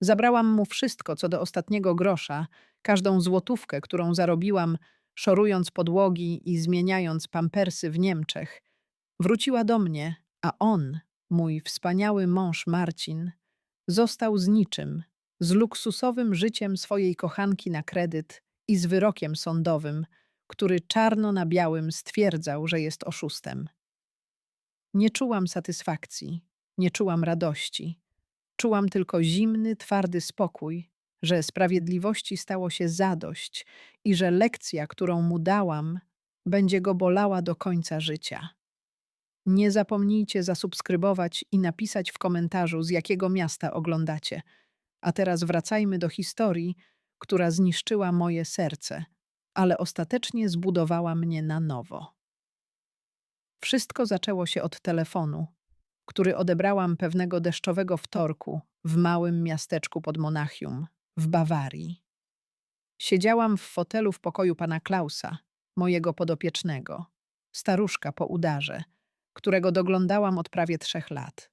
Zabrałam mu wszystko, co do ostatniego grosza, każdą złotówkę, którą zarobiłam, szorując podłogi i zmieniając pampersy w Niemczech. Wróciła do mnie, a on, mój wspaniały mąż Marcin, został z niczym, z luksusowym życiem swojej kochanki na kredyt i z wyrokiem sądowym, który czarno na białym stwierdzał, że jest oszustem. Nie czułam satysfakcji, nie czułam radości. Czułam tylko zimny, twardy spokój, że sprawiedliwości stało się zadość i że lekcja, którą mu dałam, będzie go bolała do końca życia. Nie zapomnijcie zasubskrybować i napisać w komentarzu, z jakiego miasta oglądacie. A teraz wracajmy do historii, która zniszczyła moje serce, ale ostatecznie zbudowała mnie na nowo. Wszystko zaczęło się od telefonu, który odebrałam pewnego deszczowego wtorku w małym miasteczku pod Monachium, w Bawarii. Siedziałam w fotelu w pokoju pana Klausa, mojego podopiecznego, staruszka po udarze, którego doglądałam od prawie trzech lat.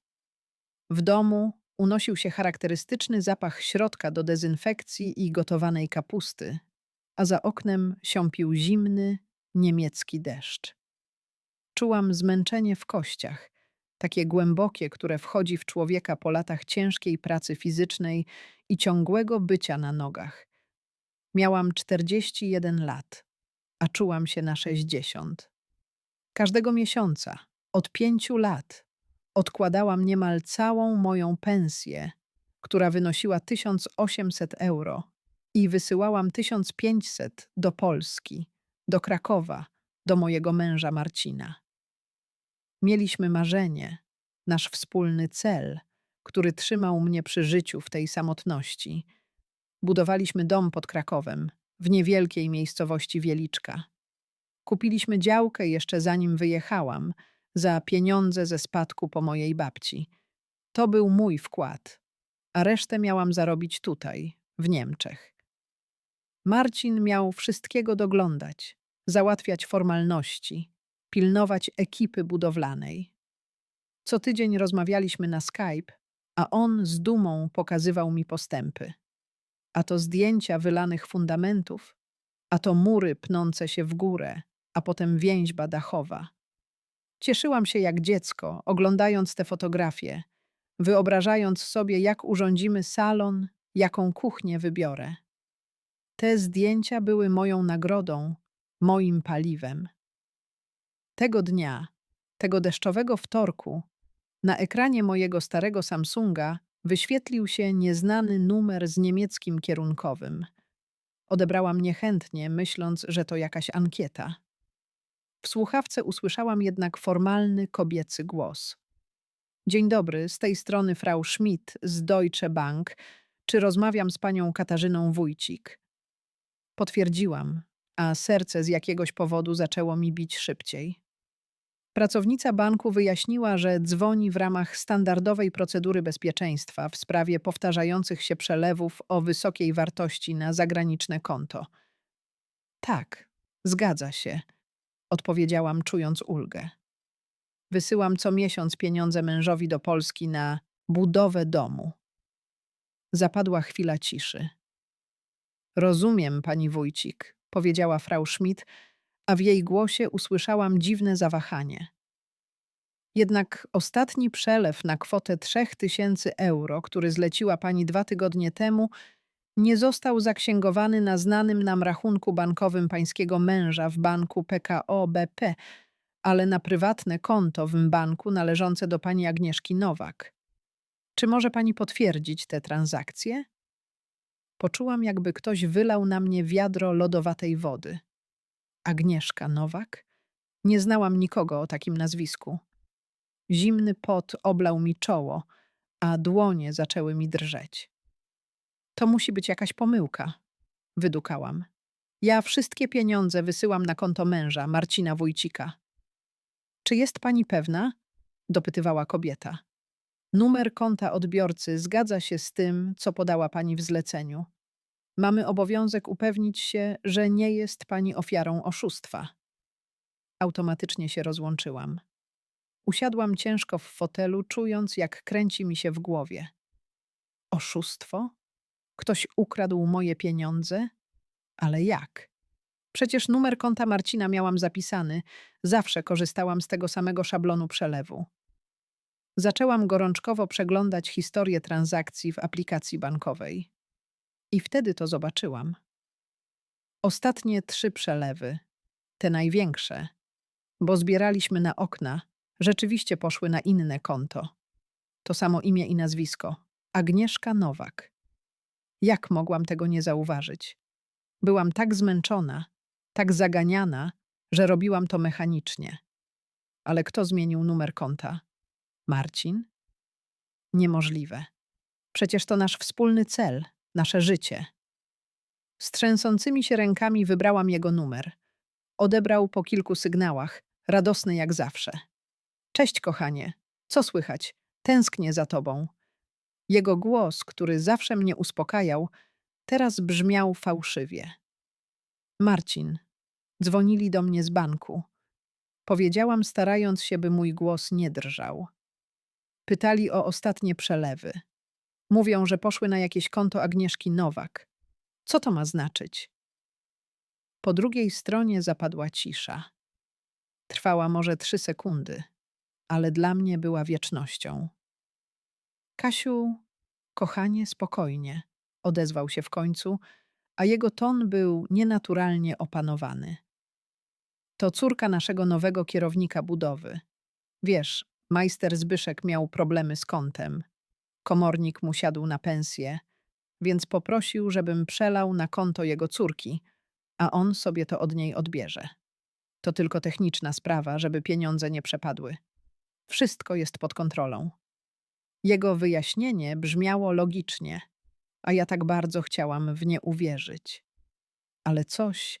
W domu unosił się charakterystyczny zapach środka do dezynfekcji i gotowanej kapusty, a za oknem siąpił zimny, niemiecki deszcz. Czułam zmęczenie w kościach, takie głębokie, które wchodzi w człowieka po latach ciężkiej pracy fizycznej i ciągłego bycia na nogach. Miałam 41 lat, a czułam się na 60. Każdego miesiąca, od pięciu lat, odkładałam niemal całą moją pensję, która wynosiła 1800 euro, i wysyłałam 1500 do Polski, do Krakowa, do mojego męża Marcina. Mieliśmy marzenie, nasz wspólny cel, który trzymał mnie przy życiu w tej samotności. Budowaliśmy dom pod Krakowem, w niewielkiej miejscowości Wieliczka. Kupiliśmy działkę jeszcze zanim wyjechałam, za pieniądze ze spadku po mojej babci. To był mój wkład, a resztę miałam zarobić tutaj, w Niemczech. Marcin miał wszystkiego doglądać, załatwiać formalności, pilnować ekipy budowlanej. Co tydzień rozmawialiśmy na Skype, a on z dumą pokazywał mi postępy. A to zdjęcia wylanych fundamentów, a to mury pnące się w górę, a potem więźba dachowa. Cieszyłam się jak dziecko, oglądając te fotografie, wyobrażając sobie, jak urządzimy salon, jaką kuchnię wybiorę. Te zdjęcia były moją nagrodą, moim paliwem. Tego dnia, tego deszczowego wtorku, na ekranie mojego starego Samsunga wyświetlił się nieznany numer z niemieckim kierunkowym. Odebrałam niechętnie, myśląc, że to jakaś ankieta. W słuchawce usłyszałam jednak formalny kobiecy głos. Dzień dobry, z tej strony Frau Schmidt z Deutsche Bank. Czy rozmawiam z panią Katarzyną Wójcik? Potwierdziłam, a serce z jakiegoś powodu zaczęło mi bić szybciej. Pracownica banku wyjaśniła, że dzwoni w ramach standardowej procedury bezpieczeństwa w sprawie powtarzających się przelewów o wysokiej wartości na zagraniczne konto. Tak, zgadza się, odpowiedziałam, czując ulgę. Wysyłam co miesiąc pieniądze mężowi do Polski na budowę domu. Zapadła chwila ciszy. Rozumiem, pani wójcik, powiedziała frau Schmidt, a w jej głosie usłyszałam dziwne zawahanie. Jednak ostatni przelew na kwotę trzech tysięcy euro, który zleciła pani dwa tygodnie temu, nie został zaksięgowany na znanym nam rachunku bankowym pańskiego męża w banku PKO BP, ale na prywatne konto w banku należące do pani Agnieszki Nowak. Czy może pani potwierdzić te transakcje? Poczułam, jakby ktoś wylał na mnie wiadro lodowatej wody. Agnieszka Nowak? Nie znałam nikogo o takim nazwisku. Zimny pot oblał mi czoło, a dłonie zaczęły mi drżeć. To musi być jakaś pomyłka, wydukałam. Ja wszystkie pieniądze wysyłam na konto męża, Marcina Wójcika. Czy jest pani pewna? dopytywała kobieta. Numer konta odbiorcy zgadza się z tym, co podała pani w zleceniu. Mamy obowiązek upewnić się, że nie jest pani ofiarą oszustwa. Automatycznie się rozłączyłam. Usiadłam ciężko w fotelu, czując, jak kręci mi się w głowie. Oszustwo? Ktoś ukradł moje pieniądze? Ale jak? Przecież numer konta Marcina miałam zapisany. Zawsze korzystałam z tego samego szablonu przelewu. Zaczęłam gorączkowo przeglądać historię transakcji w aplikacji bankowej. I wtedy to zobaczyłam. Ostatnie trzy przelewy, te największe, bo zbieraliśmy na okna, rzeczywiście poszły na inne konto. To samo imię i nazwisko Agnieszka Nowak. Jak mogłam tego nie zauważyć? Byłam tak zmęczona, tak zaganiana, że robiłam to mechanicznie. Ale kto zmienił numer konta? Marcin? Niemożliwe. Przecież to nasz wspólny cel, nasze życie. Z trzęsącymi się rękami wybrałam jego numer. Odebrał po kilku sygnałach, radosny jak zawsze. Cześć, kochanie. Co słychać? Tęsknię za tobą. Jego głos, który zawsze mnie uspokajał, teraz brzmiał fałszywie. Marcin. Dzwonili do mnie z banku. Powiedziałam, starając się, by mój głos nie drżał. Pytali o ostatnie przelewy. Mówią, że poszły na jakieś konto Agnieszki Nowak. Co to ma znaczyć? Po drugiej stronie zapadła cisza. Trwała może trzy sekundy, ale dla mnie była wiecznością. Kasiu, kochanie, spokojnie, odezwał się w końcu, a jego ton był nienaturalnie opanowany. To córka naszego nowego kierownika budowy. Wiesz, majster Zbyszek miał problemy z kontem. Komornik mu siadł na pensję, więc poprosił, żebym przelał na konto jego córki, a on sobie to od niej odbierze. To tylko techniczna sprawa, żeby pieniądze nie przepadły. Wszystko jest pod kontrolą. Jego wyjaśnienie brzmiało logicznie, a ja tak bardzo chciałam w nie uwierzyć. Ale coś,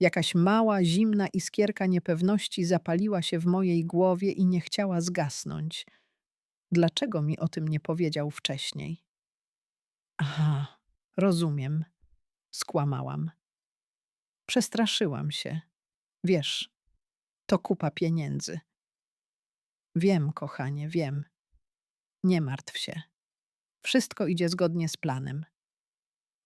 jakaś mała, zimna iskierka niepewności zapaliła się w mojej głowie i nie chciała zgasnąć. Dlaczego mi o tym nie powiedział wcześniej? Aha, rozumiem. Skłamałam. Przestraszyłam się. Wiesz, to kupa pieniędzy. Wiem, kochanie, wiem. Nie martw się. Wszystko idzie zgodnie z planem.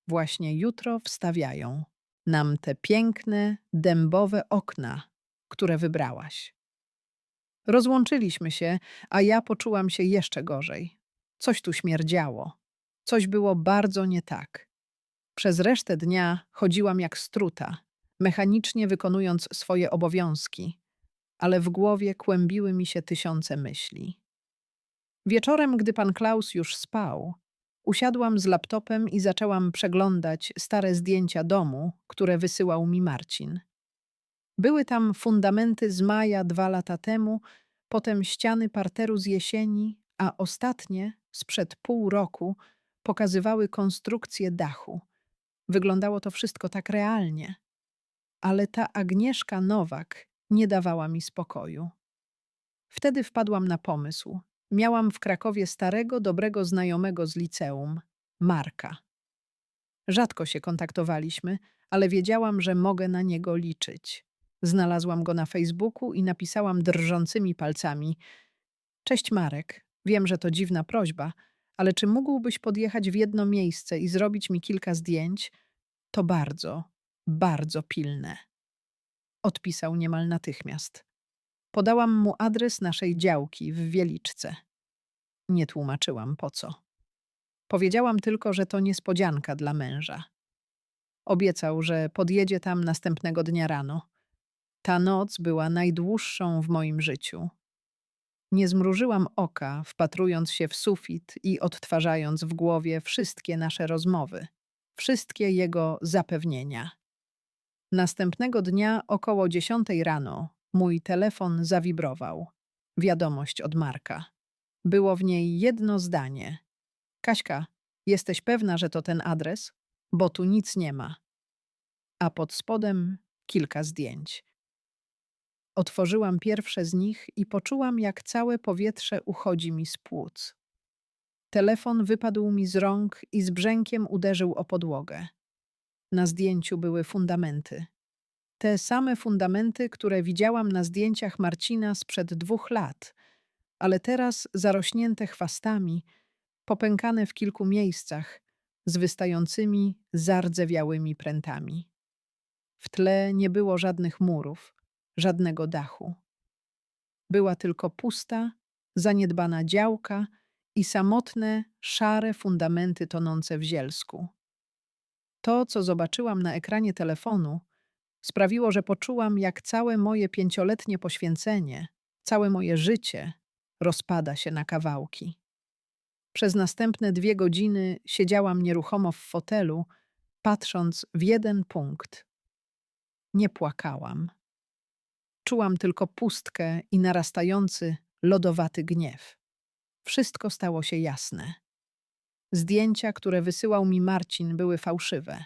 Właśnie jutro wstawiają nam te piękne, dębowe okna, które wybrałaś. Rozłączyliśmy się, a ja poczułam się jeszcze gorzej. Coś tu śmierdziało. Coś było bardzo nie tak. Przez resztę dnia chodziłam jak struta, mechanicznie wykonując swoje obowiązki, ale w głowie kłębiły mi się tysiące myśli. Wieczorem, gdy pan Klaus już spał, usiadłam z laptopem i zaczęłam przeglądać stare zdjęcia domu, które wysyłał mi Marcin. Były tam fundamenty z maja dwa lata temu, potem ściany parteru z jesieni, a ostatnie, sprzed pół roku, pokazywały konstrukcję dachu. Wyglądało to wszystko tak realnie. Ale ta Agnieszka Nowak nie dawała mi spokoju. Wtedy wpadłam na pomysł. Miałam w Krakowie starego, dobrego znajomego z liceum, Marka. Rzadko się kontaktowaliśmy, ale wiedziałam, że mogę na niego liczyć. Znalazłam go na Facebooku i napisałam drżącymi palcami: Cześć Marek, wiem, że to dziwna prośba, ale czy mógłbyś podjechać w jedno miejsce i zrobić mi kilka zdjęć? To bardzo, bardzo pilne. Odpisał niemal natychmiast. Podałam mu adres naszej działki w Wieliczce. Nie tłumaczyłam po co. Powiedziałam tylko, że to niespodzianka dla męża. Obiecał, że podjedzie tam następnego dnia rano. Ta noc była najdłuższą w moim życiu. Nie zmrużyłam oka, wpatrując się w sufit i odtwarzając w głowie wszystkie nasze rozmowy, wszystkie jego zapewnienia. Następnego dnia około dziesiątej rano mój telefon zawibrował. Wiadomość od Marka. Było w niej jedno zdanie. Kaśka, jesteś pewna, że to ten adres? Bo tu nic nie ma. A pod spodem kilka zdjęć. Otworzyłam pierwsze z nich i poczułam, jak całe powietrze uchodzi mi z płuc. Telefon wypadł mi z rąk i z brzękiem uderzył o podłogę. Na zdjęciu były fundamenty. Te same fundamenty, które widziałam na zdjęciach Marcina sprzed dwóch lat, ale teraz zarośnięte chwastami, popękane w kilku miejscach, z wystającymi, zardzewiałymi prętami. W tle nie było żadnych murów, żadnego dachu. Była tylko pusta, zaniedbana działka i samotne, szare fundamenty tonące w zielsku. To, co zobaczyłam na ekranie telefonu, sprawiło, że poczułam, jak całe moje pięcioletnie poświęcenie, całe moje życie rozpada się na kawałki. Przez następne dwie godziny siedziałam nieruchomo w fotelu, patrząc w jeden punkt. Nie płakałam. Czułam tylko pustkę i narastający, lodowaty gniew. Wszystko stało się jasne. Zdjęcia, które wysyłał mi Marcin, były fałszywe.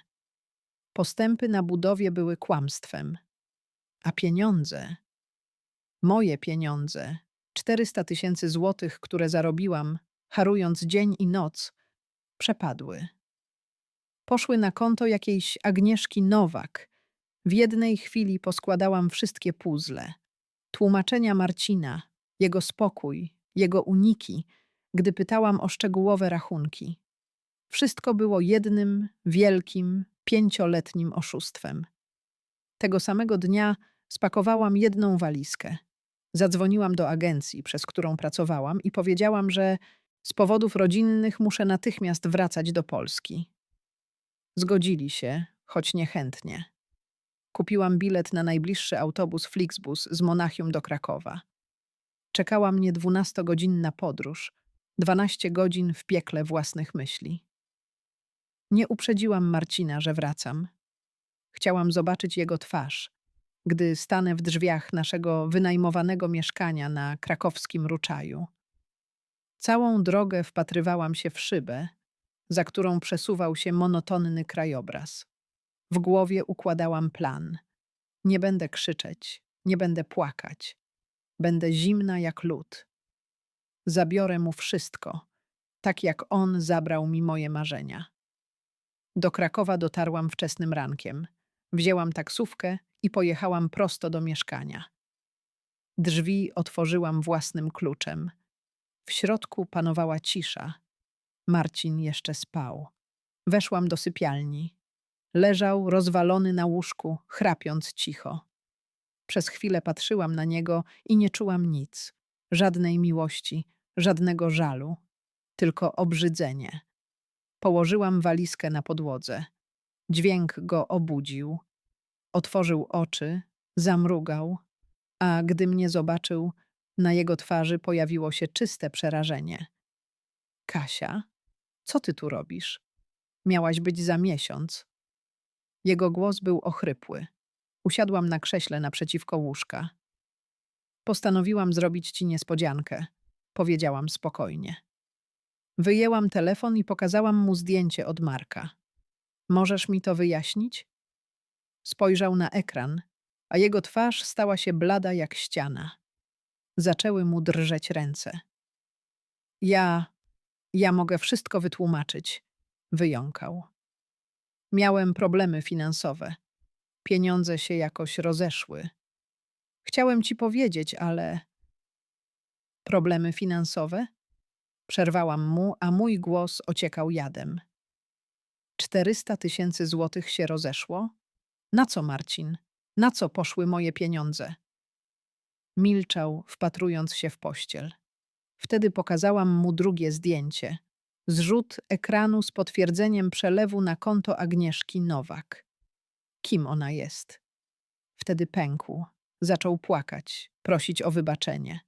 Postępy na budowie były kłamstwem. A pieniądze, moje pieniądze, 400 tysięcy złotych, które zarobiłam, harując dzień i noc, przepadły. Poszły na konto jakiejś Agnieszki Nowak. W jednej chwili poskładałam wszystkie puzzle. Tłumaczenia Marcina, jego spokój, jego uniki, gdy pytałam o szczegółowe rachunki. Wszystko było jednym, wielkim, pięcioletnim oszustwem. Tego samego dnia spakowałam jedną walizkę. Zadzwoniłam do agencji, przez którą pracowałam, i powiedziałam, że z powodów rodzinnych muszę natychmiast wracać do Polski. Zgodzili się, choć niechętnie. Kupiłam bilet na najbliższy autobus Flixbus z Monachium do Krakowa. Czekała mnie dwunastogodzinna podróż, dwanaście godzin w piekle własnych myśli. Nie uprzedziłam Marcina, że wracam. Chciałam zobaczyć jego twarz, gdy stanę w drzwiach naszego wynajmowanego mieszkania na krakowskim Ruczaju. Całą drogę wpatrywałam się w szybę, za którą przesuwał się monotonny krajobraz. W głowie układałam plan. Nie będę krzyczeć, nie będę płakać. Będę zimna jak lód. Zabiorę mu wszystko, tak jak on zabrał mi moje marzenia. Do Krakowa dotarłam wczesnym rankiem. Wzięłam taksówkę i pojechałam prosto do mieszkania. Drzwi otworzyłam własnym kluczem. W środku panowała cisza. Marcin jeszcze spał. Weszłam do sypialni. Leżał rozwalony na łóżku, chrapiąc cicho. Przez chwilę patrzyłam na niego i nie czułam nic. Żadnej miłości, żadnego żalu, tylko obrzydzenie. Położyłam walizkę na podłodze. Dźwięk go obudził. Otworzył oczy, zamrugał, a gdy mnie zobaczył, na jego twarzy pojawiło się czyste przerażenie. Kasia, co ty tu robisz? Miałaś być za miesiąc. Jego głos był ochrypły. Usiadłam na krześle naprzeciwko łóżka. Postanowiłam zrobić ci niespodziankę, powiedziałam spokojnie. Wyjęłam telefon i pokazałam mu zdjęcie od Marka. Możesz mi to wyjaśnić? Spojrzał na ekran, a jego twarz stała się blada jak ściana. Zaczęły mu drżeć ręce. Ja, ja mogę wszystko wytłumaczyć, wyjąkał. Miałem problemy finansowe. Pieniądze się jakoś rozeszły. Chciałem ci powiedzieć, ale. Problemy finansowe? Przerwałam mu, a mój głos ociekał jadem. Czterysta tysięcy złotych się rozeszło? Na co, Marcin? Na co poszły moje pieniądze? Milczał, wpatrując się w pościel. Wtedy pokazałam mu drugie zdjęcie. Zrzut ekranu z potwierdzeniem przelewu na konto Agnieszki Nowak. Kim ona jest? Wtedy pękł. Zaczął płakać, prosić o wybaczenie.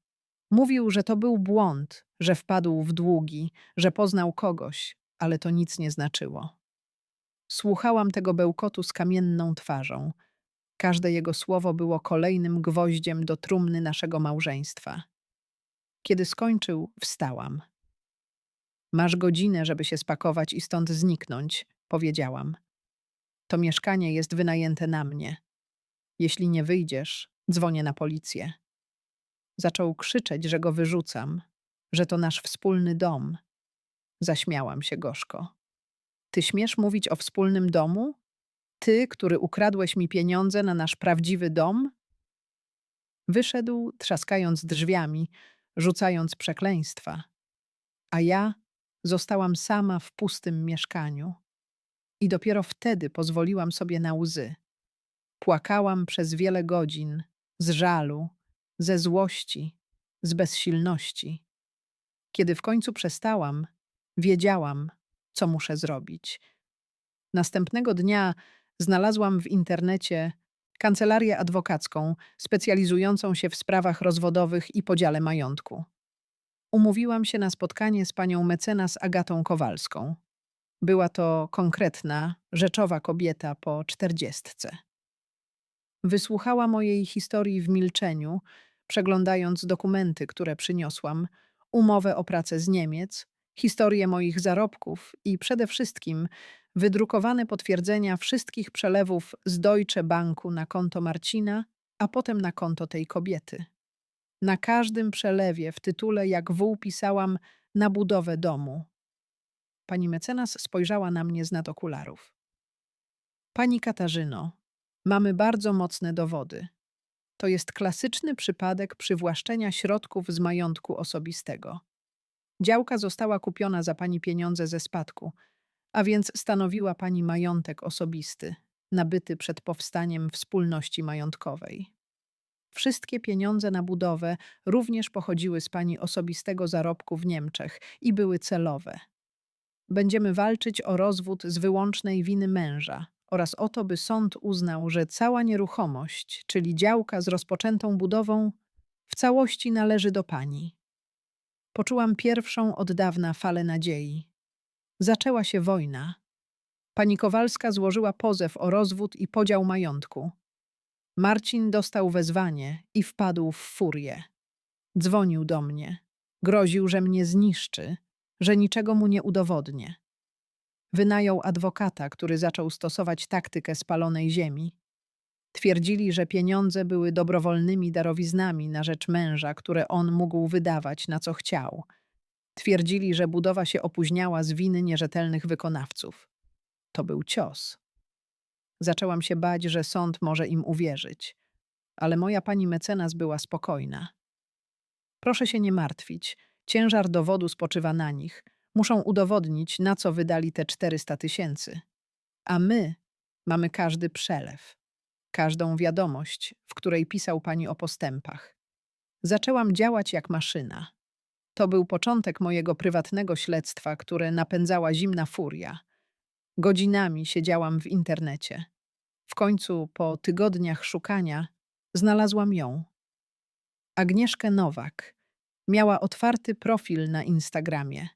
Mówił, że to był błąd, że wpadł w długi, że poznał kogoś, ale to nic nie znaczyło. Słuchałam tego bełkotu z kamienną twarzą. Każde jego słowo było kolejnym gwoździem do trumny naszego małżeństwa. Kiedy skończył, wstałam. Masz godzinę, żeby się spakować i stąd zniknąć, powiedziałam. To mieszkanie jest wynajęte na mnie. Jeśli nie wyjdziesz, dzwonię na policję. Zaczął krzyczeć, że go wyrzucam, że to nasz wspólny dom. Zaśmiałam się gorzko. Ty śmiesz mówić o wspólnym domu? Ty, który ukradłeś mi pieniądze na nasz prawdziwy dom? Wyszedł, trzaskając drzwiami, rzucając przekleństwa. A ja Zostałam sama w pustym mieszkaniu. I dopiero wtedy pozwoliłam sobie na łzy. Płakałam przez wiele godzin z żalu, ze złości, z bezsilności. Kiedy w końcu przestałam, wiedziałam, co muszę zrobić. Następnego dnia znalazłam w internecie kancelarię adwokacką specjalizującą się w sprawach rozwodowych i podziale majątku. Umówiłam się na spotkanie z panią mecenas Agatą Kowalską. Była to konkretna, rzeczowa kobieta po czterdziestce. Wysłuchała mojej historii w milczeniu, przeglądając dokumenty, które przyniosłam, umowę o pracę z Niemiec, historię moich zarobków i przede wszystkim wydrukowane potwierdzenia wszystkich przelewów z Deutsche Banku na konto Marcina, a potem na konto tej kobiety. Na każdym przelewie w tytule jak wół pisałam na budowę domu. Pani mecenas spojrzała na mnie z nad okularów. Pani Katarzyno, mamy bardzo mocne dowody. To jest klasyczny przypadek przywłaszczenia środków z majątku osobistego. Działka została kupiona za pani pieniądze ze spadku, a więc stanowiła pani majątek osobisty, nabyty przed powstaniem wspólności majątkowej. Wszystkie pieniądze na budowę również pochodziły z pani osobistego zarobku w Niemczech i były celowe. Będziemy walczyć o rozwód z wyłącznej winy męża oraz o to, by sąd uznał, że cała nieruchomość, czyli działka z rozpoczętą budową, w całości należy do pani. Poczułam pierwszą od dawna falę nadziei. Zaczęła się wojna. Pani Kowalska złożyła pozew o rozwód i podział majątku. Marcin dostał wezwanie i wpadł w furię. Dzwonił do mnie. Groził, że mnie zniszczy, że niczego mu nie udowodnię. Wynajął adwokata, który zaczął stosować taktykę spalonej ziemi. Twierdzili, że pieniądze były dobrowolnymi darowiznami na rzecz męża, które on mógł wydawać na co chciał. Twierdzili, że budowa się opóźniała z winy nierzetelnych wykonawców. To był cios. Zaczęłam się bać, że sąd może im uwierzyć, ale moja pani mecenas była spokojna. Proszę się nie martwić, ciężar dowodu spoczywa na nich. Muszą udowodnić, na co wydali te 400 tysięcy. A my mamy każdy przelew, każdą wiadomość, w której pisał pani o postępach. Zaczęłam działać jak maszyna. To był początek mojego prywatnego śledztwa, które napędzała zimna furia. Godzinami siedziałam w internecie. W końcu, po tygodniach szukania, znalazłam ją. Agnieszkę Nowak. Miała otwarty profil na Instagramie,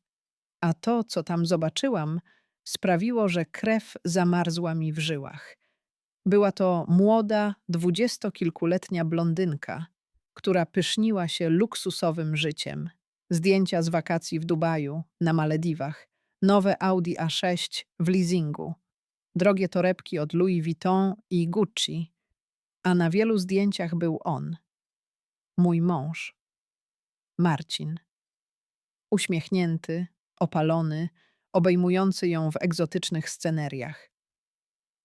a to, co tam zobaczyłam, sprawiło, że krew zamarzła mi w żyłach. Była to młoda, dwudziestokilkuletnia blondynka, która pyszniła się luksusowym życiem. Zdjęcia z wakacji w Dubaju, na Malediwach, nowe Audi A6 w leasingu, drogie torebki od Louis Vuitton i Gucci, a na wielu zdjęciach był on, mój mąż, Marcin. Uśmiechnięty, opalony, obejmujący ją w egzotycznych sceneriach.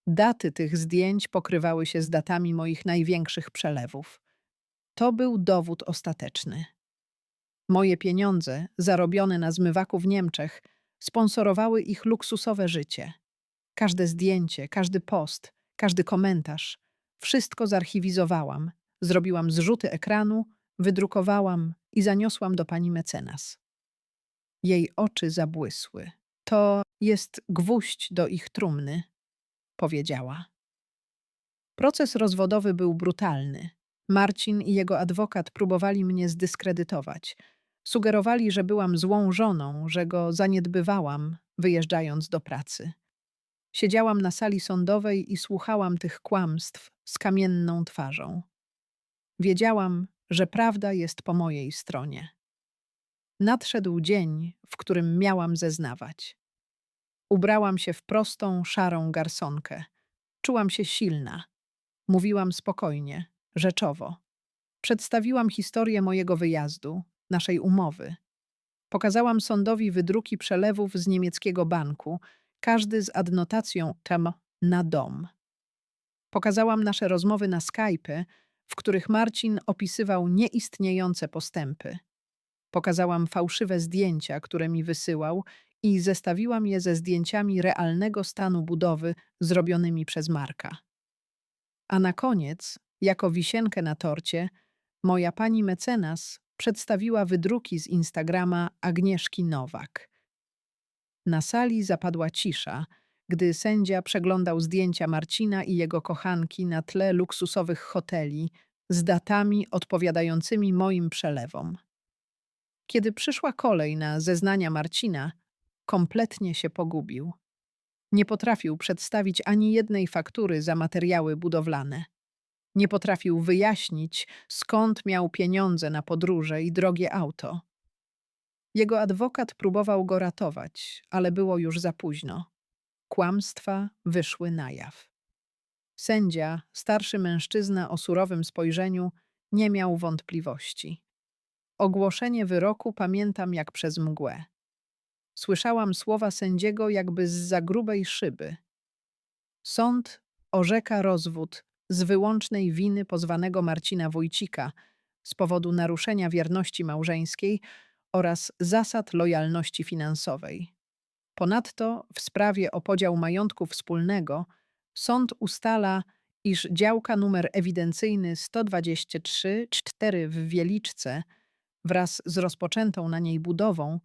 Daty tych zdjęć pokrywały się z datami moich największych przelewów. To był dowód ostateczny. Moje pieniądze, zarobione na zmywaku w Niemczech, sponsorowały ich luksusowe życie. Każde zdjęcie, każdy post, każdy komentarz wszystko zarchiwizowałam, zrobiłam zrzuty ekranu, wydrukowałam i zaniosłam do pani mecenas. Jej oczy zabłysły. To jest gwóźdź do ich trumny, powiedziała. Proces rozwodowy był brutalny. Marcin i jego adwokat próbowali mnie zdyskredytować. Sugerowali, że byłam złą żoną, że go zaniedbywałam, wyjeżdżając do pracy. Siedziałam na sali sądowej i słuchałam tych kłamstw z kamienną twarzą. Wiedziałam, że prawda jest po mojej stronie. Nadszedł dzień, w którym miałam zeznawać. Ubrałam się w prostą, szarą garsonkę. Czułam się silna. Mówiłam spokojnie, rzeczowo. Przedstawiłam historię mojego wyjazdu, naszej umowy. Pokazałam sądowi wydruki przelewów z niemieckiego banku, każdy z adnotacją tem na dom. Pokazałam nasze rozmowy na Skype, w których Marcin opisywał nieistniejące postępy. Pokazałam fałszywe zdjęcia, które mi wysyłał i zestawiłam je ze zdjęciami realnego stanu budowy zrobionymi przez Marka. A na koniec, jako wisienkę na torcie, moja pani mecenas przedstawiła wydruki z Instagrama Agnieszki Nowak. Na sali zapadła cisza, gdy sędzia przeglądał zdjęcia Marcina i jego kochanki na tle luksusowych hoteli z datami odpowiadającymi moim przelewom. Kiedy przyszła kolej na zeznania Marcina, kompletnie się pogubił. Nie potrafił przedstawić ani jednej faktury za materiały budowlane. Nie potrafił wyjaśnić, skąd miał pieniądze na podróże i drogie auto. Jego adwokat próbował go ratować, ale było już za późno. Kłamstwa wyszły na jaw. Sędzia, starszy mężczyzna o surowym spojrzeniu, nie miał wątpliwości. Ogłoszenie wyroku pamiętam jak przez mgłę. Słyszałam słowa sędziego jakby z za grubej szyby. Sąd orzeka rozwód z wyłącznej winy pozwanego Marcina Wójcika z powodu naruszenia wierności małżeńskiej oraz zasad lojalności finansowej. Ponadto w sprawie o podział majątku wspólnego sąd ustala, iż działka numer ewidencyjny 123-4 w Wieliczce wraz z rozpoczętą na niej budową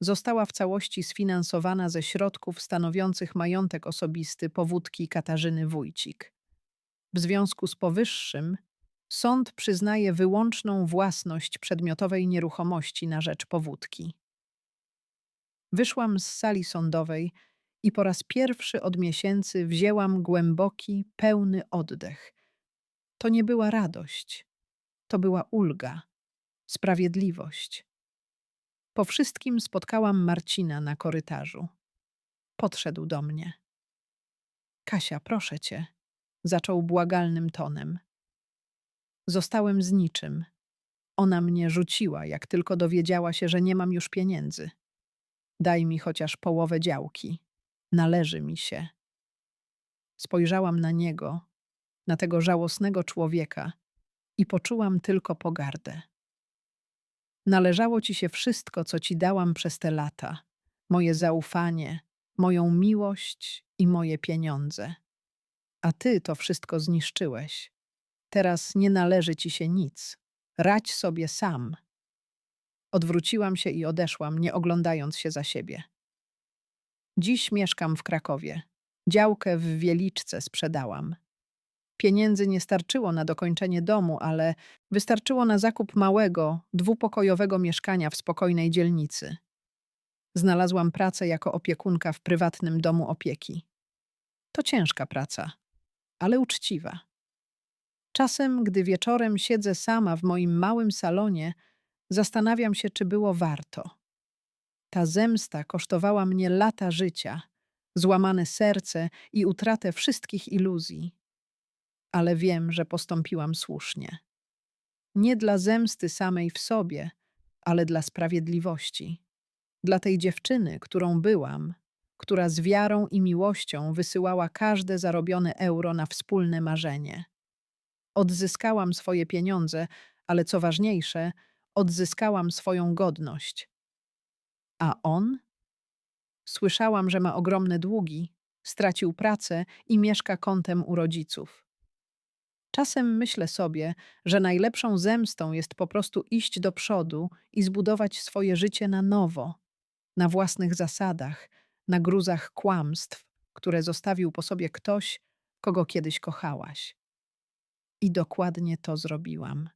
została w całości sfinansowana ze środków stanowiących majątek osobisty powódki Katarzyny Wójcik. W związku z powyższym sąd przyznaje wyłączną własność przedmiotowej nieruchomości na rzecz powódki. Wyszłam z sali sądowej i po raz pierwszy od miesięcy wzięłam głęboki, pełny oddech. To nie była radość, to była ulga, sprawiedliwość. Po wszystkim spotkałam Marcina na korytarzu. Podszedł do mnie. Kasia, proszę cię, zaczął błagalnym tonem. Zostałem z niczym. Ona mnie rzuciła, jak tylko dowiedziała się, że nie mam już pieniędzy. Daj mi chociaż połowę działki. Należy mi się. Spojrzałam na niego, na tego żałosnego człowieka i poczułam tylko pogardę. Należało ci się wszystko, co ci dałam przez te lata: moje zaufanie, moją miłość i moje pieniądze. A ty to wszystko zniszczyłeś. Teraz nie należy ci się nic. Radź sobie sam. Odwróciłam się i odeszłam, nie oglądając się za siebie. Dziś mieszkam w Krakowie. Działkę w Wieliczce sprzedałam. Pieniędzy nie starczyło na dokończenie domu, ale wystarczyło na zakup małego, dwupokojowego mieszkania w spokojnej dzielnicy. Znalazłam pracę jako opiekunka w prywatnym domu opieki. To ciężka praca, ale uczciwa. Czasem, gdy wieczorem siedzę sama w moim małym salonie, zastanawiam się, czy było warto. Ta zemsta kosztowała mnie lata życia, złamane serce i utratę wszystkich iluzji ale wiem, że postąpiłam słusznie. Nie dla zemsty samej w sobie, ale dla sprawiedliwości. Dla tej dziewczyny, którą byłam, która z wiarą i miłością wysyłała każde zarobione euro na wspólne marzenie. Odzyskałam swoje pieniądze, ale co ważniejsze, odzyskałam swoją godność. A on? Słyszałam, że ma ogromne długi, stracił pracę i mieszka kątem u rodziców. Czasem myślę sobie, że najlepszą zemstą jest po prostu iść do przodu i zbudować swoje życie na nowo, na własnych zasadach, na gruzach kłamstw, które zostawił po sobie ktoś, kogo kiedyś kochałaś. I dokładnie to zrobiłam.